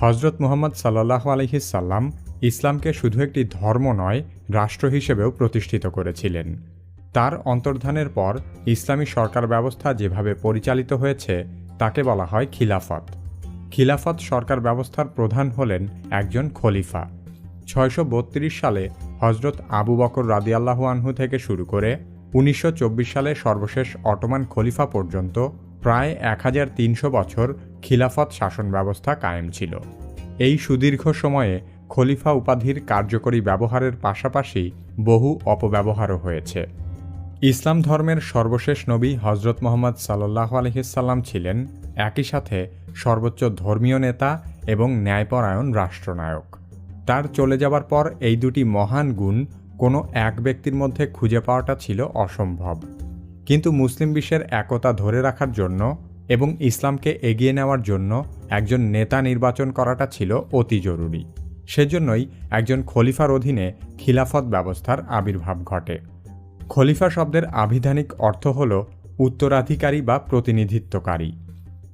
হজরত মুহম্মদ সাল্লাহ আলহিসাল্লাম ইসলামকে শুধু একটি ধর্ম নয়, রাষ্ট্র হিসেবেও প্রতিষ্ঠিত করেছিলেন। তার অন্তর্ধানের পর ইসলামী সরকার ব্যবস্থা যেভাবে পরিচালিত হয়েছে, তাকে বলা হয় খিলাফত। খিলাফত সরকার ব্যবস্থার প্রধান হলেন একজন খলিফা। ছয়শো বত্রিশ সালে হজরত আবু বকর রাদিয়াল্লাহু আনহু থেকে শুরু করে উনিশশো চব্বিশ সালে সর্বশেষ অটোমান খলিফা পর্যন্ত প্রায় এক হাজার তিনশো বছর খিলাফত শাসন ব্যবস্থা কায়েম ছিল। এই সুদীর্ঘ সময়ে খলিফা উপাধির কার্যকরী ব্যবহারের পাশাপাশি বহু অপব্যবহারও হয়েছে। ইসলাম ধর্মের সর্বশেষ নবী হজরত মোহাম্মদ সাল্লাহ আলহিসাল্লাম ছিলেন একই সাথে সর্বোচ্চ ধর্মীয় নেতা এবং ন্যায়পরায়ণ রাষ্ট্রনায়ক। তার চলে যাবার পর এই দুটি মহান গুণ কোনো এক ব্যক্তির মধ্যে খুঁজে পাওয়াটা ছিল অসম্ভব। কিন্তু মুসলিম বিশ্বের একতা ধরে রাখার জন্য এবং ইসলামকে এগিয়ে নেওয়ার জন্য একজন নেতা নির্বাচন করাটা ছিল অতি জরুরি। সেজন্যই একজন খলিফার অধীনে খিলাফত ব্যবস্থার আবির্ভাব ঘটে। খলিফা শব্দের আবিধানিক অর্থ হল উত্তরাধিকারী বা প্রতিনিধিত্বকারী।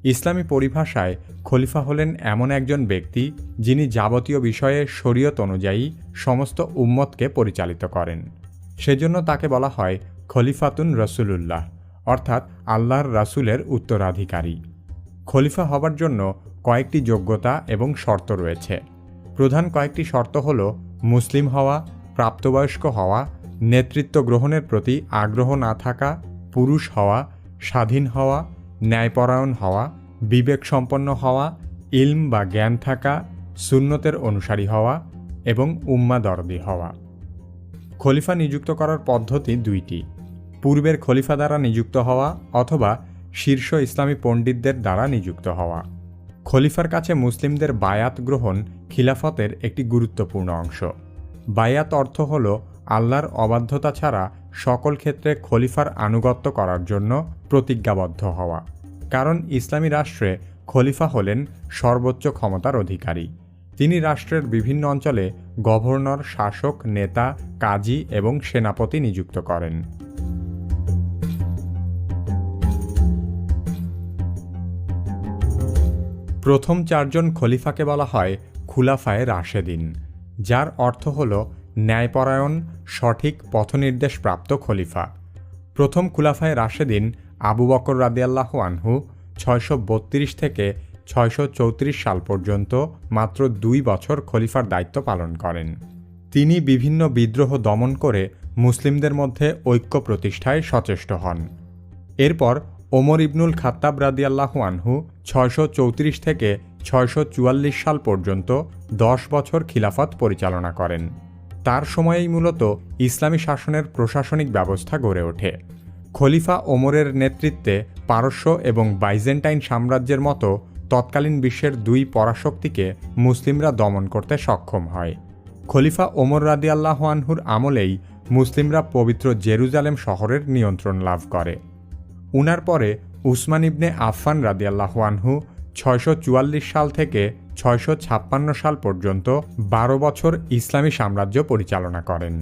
ইসলামী পরিভাষায় খলিফা হলেন এমন একজন ব্যক্তি যিনি যাবতীয় বিষয়ে শরীয়ত অনুযায়ী সমস্ত উম্মতকে পরিচালিত করেন। সেজন্য তাকে বলা হয় খলিফাতুন রসুলুল্লাহ, অর্থাৎ আল্লাহর রাসুলের উত্তরাধিকারী। খলিফা হবার জন্য কয়েকটি যোগ্যতা এবং শর্ত রয়েছে। প্রধান কয়েকটি শর্ত হল মুসলিম হওয়া, প্রাপ্তবয়স্ক হওয়া, নেতৃত্ব গ্রহণের প্রতি আগ্রহ না থাকা, পুরুষ হওয়া, স্বাধীন হওয়া, ন্যায়পরায়ণ হওয়া বিবেক সম্পন্ন হওয়া, ইলম বা জ্ঞান থাকা, সুন্নতের অনুসারী হওয়া এবং উম্মা দরদি হওয়া। খলিফা নিযুক্ত করার পদ্ধতি দুইটি। পূর্বের খলিফা দ্বারা নিযুক্ত হওয়া অথবা শীর্ষ ইসলামী পণ্ডিতদের দ্বারা নিযুক্ত হওয়া। খলিফার কাছে মুসলিমদের বায়াত গ্রহণ খিলাফতের একটি গুরুত্বপূর্ণ অংশ। বায়াত অর্থ হল আল্লাহর অবাধ্যতা ছাড়া সকল ক্ষেত্রে খলিফার আনুগত্য করার জন্য প্রতিজ্ঞাবদ্ধ হওয়া। কারণ ইসলামী রাষ্ট্রে খলিফা হলেন সর্বোচ্চ ক্ষমতার অধিকারী। তিনি রাষ্ট্রের বিভিন্ন অঞ্চলে গভর্নর, শাসক, নেতা, কাজী এবং সেনাপতি নিযুক্ত করেন। প্রথম চারজন খলিফাকে বলা হয় খুলাফায়ে রাশেদিন, যার অর্থ হল ন্যায়পরায়ণ, সঠিক পথনির্দেশপ্রাপ্ত খলিফা। প্রথম খুলাফায়ে রাশেদিন আবু বকর রাদিয়াল্লাহ আনহু ছয়শো বত্রিশ থেকে ছয়শো চৌত্রিশ সাল পর্যন্ত মাত্র দুই বছর খলিফার দায়িত্ব পালন করেন। তিনি বিভিন্ন বিদ্রোহ দমন করে মুসলিমদের মধ্যে ঐক্য প্রতিষ্ঠায় সচেষ্ট হন। এরপর ওমর ইবনুল খাত্তাব রাদিয়াল্লাহু আনহু ছয়শো চৌত্রিশ থেকে ছয়শো চুয়াল্লিশ সাল পর্যন্ত দশ বছর খিলাফত পরিচালনা করেন। তার সময়েই মূলত ইসলামী শাসনের প্রশাসনিক ব্যবস্থা গড়ে ওঠে। খলিফা ওমরের নেতৃত্বে পারস্য এবং বাইজেন্টাইন সাম্রাজ্যের মতো তৎকালীন বিশ্বের দুই পরাশক্তিকে মুসলিমরা দমন করতে সক্ষম হয়। খলিফা ওমর রাদিয়াল্লাহ আনহুর আমলেই মুসলিমরা পবিত্র জেরুজালেম শহরের নিয়ন্ত্রণ লাভ করে। উনার পরে উসমান ইবনে আফফান রাদিয়াল্লাহ আনহু ছয়শো চুয়াল্লিশ সাল থেকে ছয়শো ছাপ্পান্ন সাল পর্যন্ত বারো বছর ইসলামী সাম্রাজ্য পরিচালনা করেন।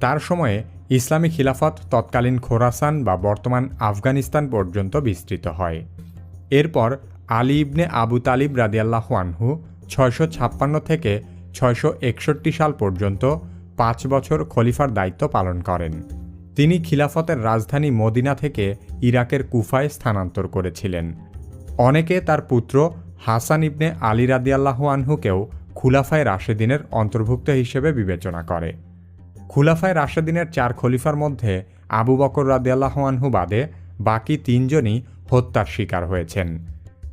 তার সময়ে ইসলামী খিলাফত তৎকালীন খোরাসান বা বর্তমান আফগানিস্তান পর্যন্ত বিস্তৃত হয়। এরপর আলী ইবনে আবু তালিব রাদিয়াল্লাহ আনহু ছয়শো ছাপ্পান্ন থেকে ছয়শো একষট্টি সাল পর্যন্ত পাঁচ বছর খলিফার দায়িত্ব পালন করেন। তিনি খিলাফতের রাজধানী মদিনা থেকে ইরাকের কুফায় স্থানান্তর করেছিলেন। অনেকে তার পুত্র হাসান ইবনে আলী রাদিয়াল্লাহ আনহুকেও খুলাফায় রাশেদিনের অন্তর্ভুক্ত হিসেবে বিবেচনা করে। খুলাফায় রাশেদিনের চার খলিফার মধ্যে আবু বকর রাদিয়াল্লাহ আনহু বাদে বাকি তিনজনই হত্যার শিকার হয়েছেন।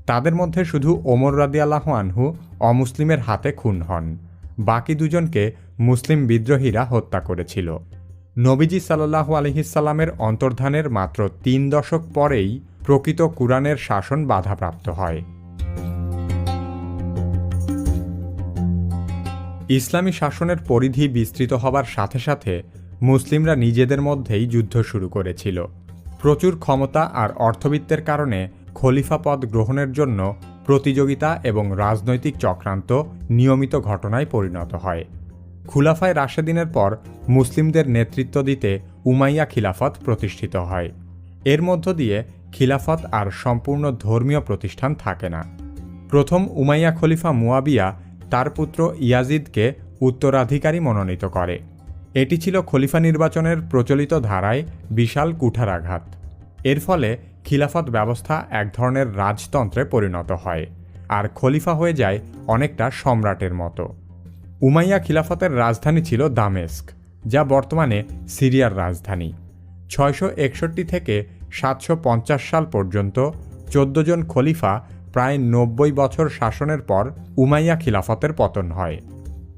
তাদের মধ্যে শুধু ওমর রাদিয়াল্লাহ আনহু অমুসলিমের হাতে খুন হন। বাকি দুজনকে মুসলিম বিদ্রোহীরা হত্যা করেছিল। নবীজি সাল্লাহ আলহিসাল্লামের অন্তর্ধানের মাত্র তিন দশক পরেই প্রকৃত কুরআনের শাসন বাধাপ্রাপ্ত হয়। ইসলামী শাসনের পরিধি বিস্তৃত হবার সাথে সাথে মুসলিমরা নিজেদের মধ্যেই যুদ্ধ শুরু করেছিল। প্রচুর ক্ষমতা আর অর্থবিত্তের কারণে খলিফা পদ গ্রহণের জন্য প্রতিযোগিতা এবং রাজনৈতিক চক্রান্ত নিয়মিত ঘটনায় পরিণত হয়। খুলাফায় রাশেদিনের পর মুসলিমদের নেতৃত্ব দিতে উমাইয়া খিলাফত প্রতিষ্ঠিত হয়। এর মধ্য দিয়ে খিলাফত আর সম্পূর্ণ ধর্মীয় প্রতিষ্ঠান থাকে না। প্রথম উমাইয়া খলিফা মুয়াবিয়া তার পুত্র ইয়াজিদকে উত্তরাধিকারী মনোনীত করে। এটি ছিল খলিফা নির্বাচনের প্রচলিত ধারায় বিশাল কুঠারাঘাত। এর ফলে খিলাফত ব্যবস্থা এক ধরনের রাজতন্ত্রে পরিণত হয়, আর খলিফা হয়ে যায় অনেকটা সম্রাটের মতো। উমাইয়া খিলাফতের রাজধানী ছিল দামেস্ক, যা বর্তমানে সিরিয়ার রাজধানী। ছয়শো একষট্টি থেকে সাতশো পঞ্চাশ সাল পর্যন্ত চোদ্দ জন খলিফা প্রায় নব্বই বছর শাসনের পর উমাইয়া খিলাফতের পতন হয়।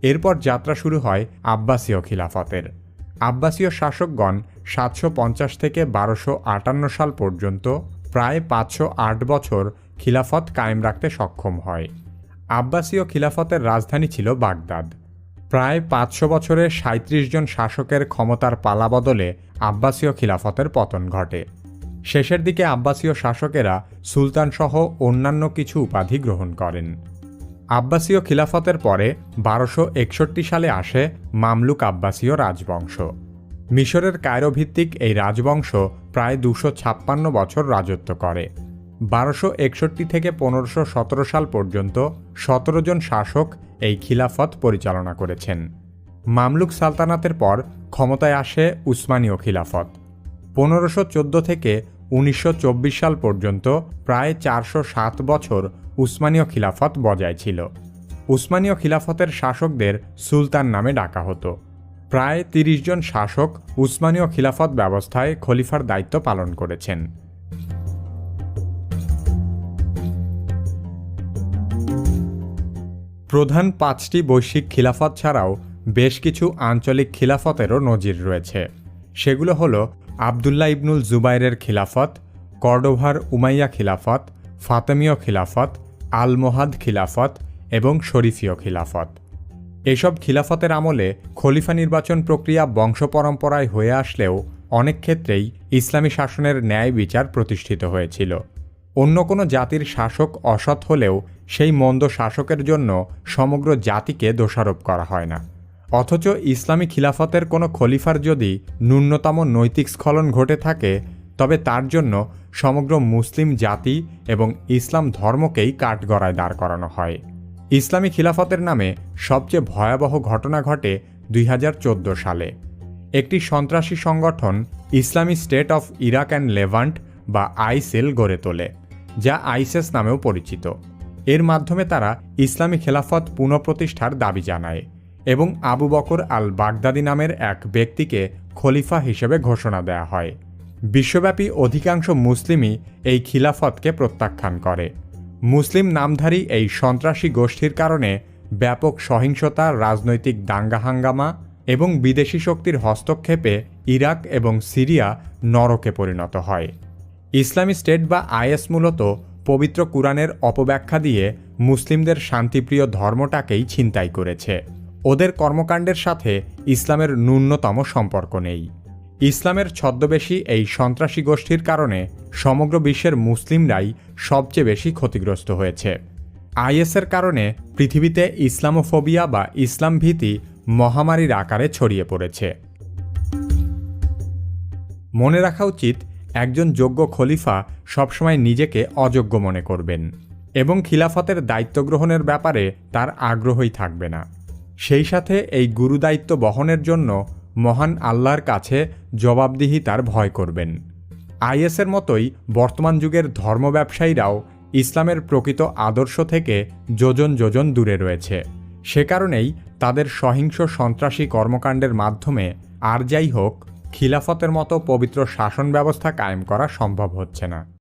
এরপর যাত্রা শুরু হয় আব্বাসীয় খিলাফতের। আব্বাসীয় শাসকগণ সাতশো পঞ্চাশ থেকে বারোশো আটান্ন সাল পর্যন্ত প্রায় পাঁচশো আট বছর খিলাফত কায়েম রাখতে সক্ষম হয়। আব্বাসীয় খিলাফতের রাজধানী ছিল বাগদাদ। প্রায় পাঁচশো বছরে সাঁত্রিশ জন শাসকের ক্ষমতার পালা বদলে আব্বাসীয় খিলাফতের পতন ঘটে। শেষের দিকে আব্বাসীয় শাসকেরা সুলতানসহ অন্যান্য কিছু উপাধি গ্রহণ করেন। আব্বাসীয় খিলাফতের পরে বারোশো একষট্টি সালে আসে মামলুক আব্বাসীয় রাজবংশ। মিশরের কায়রো ভিত্তিক এই রাজবংশ প্রায় দুশো ছাপ্পান্ন বছর রাজত্ব করে। বারোশো একষট্টি থেকে পনেরোশো সতেরো সাল পর্যন্ত সতেরো জন শাসক এই খিলাফত পরিচালনা করেছেন। মামলুক সালতানাতের পর ক্ষমতায় আসে উসমানীয় খিলাফত। পনেরোশো চোদ্দ থেকে উনিশশো চব্বিশ সাল পর্যন্ত প্রায় চারশো সাত বছর উসমানীয় খিলাফত বজায় ছিল। উসমানীয় খিলাফতের শাসকদের সুলতান নামে ডাকা হতো। প্রায় তিরিশ জন শাসক উসমানীয় খিলাফত ব্যবস্থায় খলিফার দায়িত্ব পালন করেছেন। প্রধান পাঁচটি বৈশ্বিক খিলাফত ছাড়াও বেশ কিছু আঞ্চলিক খিলাফতেরও নজির রয়েছে। সেগুলো হলো আবদুল্লাহ ইবনুল জুবাইরের খিলাফত, কর্ডোভার উমাইয়া খিলাফত, ফাতেমীয় খিলাফত, আলমোহাদ খিলাফত এবং শরীফীয় খিলাফত। এসব খিলাফতের আমলে খলিফা নির্বাচন প্রক্রিয়া বংশ পরম্পরায় হয়ে আসলেও অনেক ক্ষেত্রেই ইসলামী শাসনের ন্যায় বিচার প্রতিষ্ঠিত হয়েছিল। অন্য কোনো জাতির শাসক অসৎ হলেও সেই মন্দ শাসকের জন্য সমগ্র জাতিকে দোষারোপ করা হয় না। অথচ ইসলামী খিলাফতের কোনো খলিফার যদি ন্যূনতম নৈতিক স্খলন ঘটে থাকে, তবে তার জন্য সমগ্র মুসলিম জাতি এবং ইসলাম ধর্মকেই কাঠগড়ায় দাঁড় করানো হয়। ইসলামী খিলাফতের নামে সবচেয়ে ভয়াবহ ঘটনা ঘটে দুই হাজার চোদ্দ সালে। একটি সন্ত্রাসী সংগঠন ইসলামী state of Iraq and Levant বা আইসেল গড়ে তোলে, যা আইসেস নামেও পরিচিত। এর মাধ্যমে তারা ইসলামী খেলাফত পুনঃপ্রতিষ্ঠার দাবি জানায় এবং আবু বকর আল বাগদাদি নামের এক ব্যক্তিকে খলিফা হিসেবে ঘোষণা দেয়া হয়। বিশ্বব্যাপী অধিকাংশ মুসলিমই এই খিলাফতকে প্রত্যাখ্যান করে। মুসলিম নামধারী এই সন্ত্রাসী গোষ্ঠীর কারণে ব্যাপক সহিংসতা, রাজনৈতিক দাঙ্গা হাঙ্গামা এবং বিদেশি শক্তির হস্তক্ষেপে ইরাক এবং সিরিয়া নরকে পরিণত হয়। ইসলামী স্টেট বা আইএস মূলত পবিত্র কুরআনের অপব্যাখ্যা দিয়ে মুসলিমদের শান্তিপ্রিয় ধর্মটাকেই ছিনতাই করেছে। ওদের কর্মকাণ্ডের সাথে ইসলামের ন্যূনতম সম্পর্ক নেই। ইসলামের ছদ্মবেশী এই সন্ত্রাসী গোষ্ঠীর কারণে সমগ্র বিশ্বের মুসলিমরাই সবচেয়ে বেশি ক্ষতিগ্রস্ত হয়েছে। আইএসের কারণে পৃথিবীতে ইসলামোফোবিয়া বা ইসলাম ভীতি মহামারীর আকারে ছড়িয়ে পড়েছে। মনে রাখা উচিত একজন যোগ্য খলিফা সবসময় নিজেকে অযোগ্য মনে করবেন এবং খিলাফতের দায়িত্ব গ্রহণের ব্যাপারে তার আগ্রহই থাকবে না। সেই সাথে এই গুরুদায়িত্ব বহনের জন্য মহান আল্লাহর কাছে জবাবদিহিতার ভয় করবেন। আইএসের মতোই বর্তমান যুগের ধর্ম ব্যবসায়ীরাও ইসলামের প্রকৃত আদর্শ থেকে যোজন যোজন দূরে রয়েছে। সে কারণেই তাদের সহিংস সন্ত্রাসী কর্মকাণ্ডের মাধ্যমে আর যাই হোক খিলাফতের মতো পবিত্র শাসন ব্যবস্থা কায়েম করা সম্ভব হচ্ছে না।